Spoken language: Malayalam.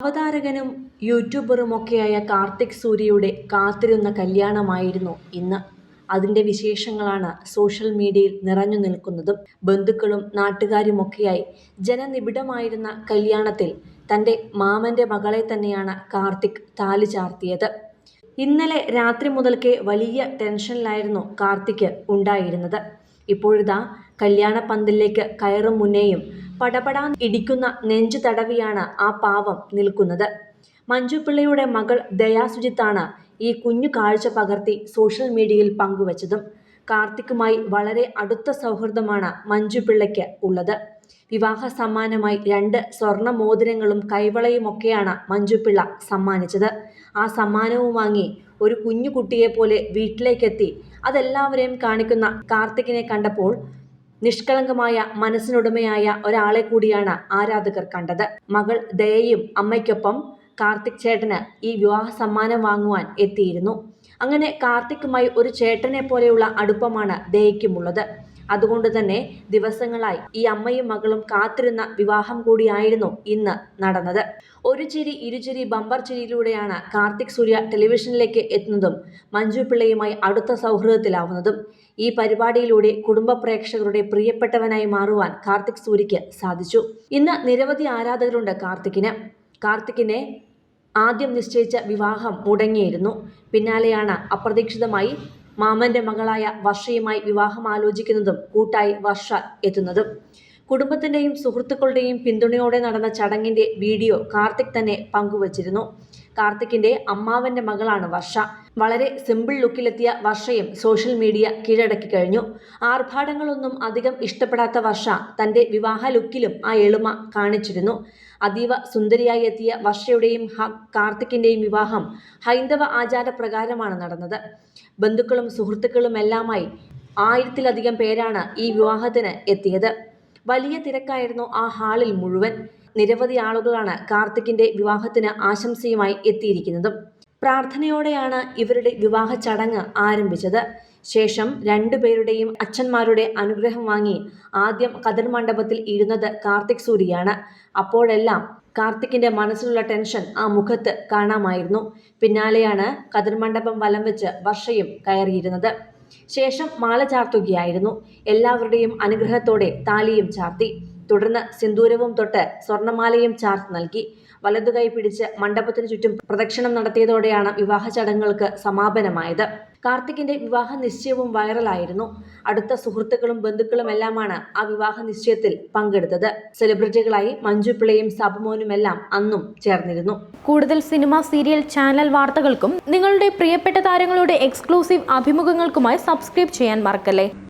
അവതാരകനും യൂട്യൂബറുമൊക്കെയായ കാർത്തിക് സൂര്യയുടെ കാത്തിരുന്ന കല്യാണമായിരുന്നു ഇന്ന്. അതിന്റെ വിശേഷങ്ങളാണ് സോഷ്യൽ മീഡിയയിൽ നിറഞ്ഞു നിൽക്കുന്നതും ബന്ധുക്കളും നാട്ടുകാരുമൊക്കെയായി. ജനനിബിഡമായിരുന്ന കല്യാണത്തിൽ തന്റെ മാമന്റെ മകളെ തന്നെയാണ് കാർത്തിക് താലി ചാർത്തിയത്. ഇന്നലെ രാത്രി മുതൽക്കേ വലിയ ടെൻഷനിലായിരുന്നു കാർത്തിക് ഉണ്ടായിരുന്നത്. ഇപ്പോഴിതാ കല്യാണ പന്തലിലേക്ക് കയറും മുന്നേയും പടപടാൻ ഇടിക്കുന്ന നെഞ്ചു തടവിയാണ് ആ പാവം നിൽക്കുന്നത്. മഞ്ജുപിള്ളയുടെ മകൾ ദയാസുജിത്താണ് ഈ കുഞ്ഞു കാഴ്ച പകർത്തി സോഷ്യൽ മീഡിയയിൽ പങ്കുവച്ചതും. കാർത്തിക്കുമായി വളരെ അടുത്ത സൗഹൃദമാണ് മഞ്ജുപിള്ളയ്ക്ക് ഉള്ളത്. വിവാഹ സമ്മാനമായി രണ്ട് സ്വർണ മോതിരങ്ങളും കൈവളയുമൊക്കെയാണ് മഞ്ജുപിള്ള സമ്മാനിച്ചത്. ആ സമ്മാനവും വാങ്ങി ഒരു കുഞ്ഞു കുട്ടിയെ പോലെ വീട്ടിലേക്കെത്തി അതെല്ലാവരെയും കാണിക്കുന്ന കാർത്തിക്കിനെ കണ്ടപ്പോൾ നിഷ്കളങ്കമായ മനസ്സിനുടമയായ ഒരാളെ കൂടിയാണ് ആരാധകർ കണ്ടത്. മകൾ ദയയും അമ്മയ്ക്കൊപ്പം കാർത്തിക് ചേട്ടന് ഈ വിവാഹ സമ്മാനം വാങ്ങുവാൻ എത്തിയിരുന്നു. അങ്ങനെ കാർത്തിക്കുമായി ഒരു ചേട്ടനെ പോലെയുള്ള അടുപ്പമാണ് ദയയ്ക്കുമുള്ളത്. അതുകൊണ്ട് തന്നെ ദിവസങ്ങളായി ഈ അമ്മയും മകളും കാത്തിരുന്ന വിവാഹം കൂടിയായിരുന്നു ഇന്ന് നടന്നത്. ഒരു ചിരി ഇരുചിരി ബമ്പർ ചിരിയിലൂടെയാണ് കാർത്തിക് സൂര്യ ടെലിവിഷനിലേക്ക് എത്തുന്നതും മഞ്ജു പിള്ളയുമായി അടുത്ത സൗഹൃദത്തിലാവുന്നതും. ഈ പരിപാടിയിലൂടെ കുടുംബ പ്രേക്ഷകരുടെ പ്രിയപ്പെട്ടവനായി മാറുവാൻ കാർത്തിക് സൂര്യയ്ക്ക് സാധിച്ചു. ഇന്ന് നിരവധി ആരാധകരുണ്ട് കാർത്തിക്കിന്. കാർത്തിക്കിനെ ആദ്യം നിശ്ചയിച്ച വിവാഹം മുടങ്ങിയിരുന്നു. പിന്നാലെയാണ് അപ്രതീക്ഷിതമായി മാമന്റെ മകളായ വർഷയുമായി വിവാഹം ആലോചിക്കുന്നതും കൂട്ടായി വർഷ എത്തുന്നതും. കുടുംബത്തിന്റെയും സുഹൃത്തുക്കളുടെയും പിന്തുണയോടെ നടന്ന ചടങ്ങിന്റെ വീഡിയോ കാർത്തിക് തന്നെ പങ്കുവച്ചിരുന്നു. കാർത്തിക്കിന്റെ അമ്മാവന്റെ മകളാണ് വർഷ. വളരെ സിമ്പിൾ ലുക്കിലെത്തിയ വർഷയും സോഷ്യൽ മീഡിയ കീഴടക്കി കഴിഞ്ഞു. ആർഭാടങ്ങളൊന്നും അധികം ഇഷ്ടപ്പെടാത്ത വർഷ തന്റെ വിവാഹ ലുക്കിലും ആ എളിമ കാണിച്ചിരുന്നു. അതീവ സുന്ദരിയായി എത്തിയ വർഷയുടെയും കാർത്തിക്കിന്റെയും വിവാഹം ഹൈന്ദവ ആചാരപ്രകാരമാണ് നടന്നത്. ബന്ധുക്കളും സുഹൃത്തുക്കളും എല്ലാമായി ആയിരത്തിലധികം പേരാണ് ഈ വിവാഹത്തിന് എത്തിയത്. വലിയ തിരക്കായിരുന്നു ആ ഹാളിൽ മുഴുവൻ. നിരവധി ആളുകളാണ് കാർത്തിക്കിന്റെ വിവാഹത്തിന് ആശംസയുമായി എത്തിയിരിക്കുന്നതും. പ്രാർത്ഥനയോടെയാണ് ഇവരുടെ വിവാഹ ചടങ്ങ് ആരംഭിച്ചത്. ശേഷം രണ്ടുപേരുടെയും അച്ഛന്മാരുടെ അനുഗ്രഹം വാങ്ങി ആദ്യം കതിർ മണ്ഡപത്തിൽ ഇരുന്നത് കാർത്തിക് സൂര്യയാണ് അപ്പോഴെല്ലാം കാർത്തിക്കിന്റെ മനസ്സിലുള്ള ടെൻഷൻ ആ മുഖത്ത് കാണാമായിരുന്നു. പിന്നാലെയാണ് കതിർ മണ്ഡപം വലം വെച്ച് വർഷയും കയറിയിരുന്നത്. ശേഷം മാല ചാർത്തുകയായിരുന്നു. എല്ലാവരുടെയും അനുഗ്രഹത്തോടെ താലിയും ചാർത്തി. തുടർന്ന് സിന്ദൂരവും തൊട്ട് സ്വർണമാലയും ചാർത്ത് നൽകി. വലതുകൈ പിടിച്ച് മണ്ഡപത്തിന് ചുറ്റും പ്രദക്ഷിണം നടത്തിയതോടെയാണ് വിവാഹ ചടങ്ങുകൾക്ക് സമാപനമായത്. കാർത്തിക്കിന്റെ വിവാഹ നിശ്ചയവും വൈറലായിരുന്നു. അടുത്ത സുഹൃത്തുക്കളും ബന്ധുക്കളും എല്ലാമാണ് ആ വിവാഹ നിശ്ചയത്തിൽ പങ്കെടുത്തത്. സെലിബ്രിറ്റികളായി മഞ്ജു പിള്ളയും എല്ലാം അന്നും ചേർന്നിരുന്നു. കൂടുതൽ സിനിമ സീരിയൽ ചാനൽ വാർത്തകൾക്കും നിങ്ങളുടെ പ്രിയപ്പെട്ട താരങ്ങളുടെ എക്സ്ക്ലൂസീവ് അഭിമുഖങ്ങൾക്കുമായി സബ്സ്ക്രൈബ് ചെയ്യാൻ മറക്കല്ലേ?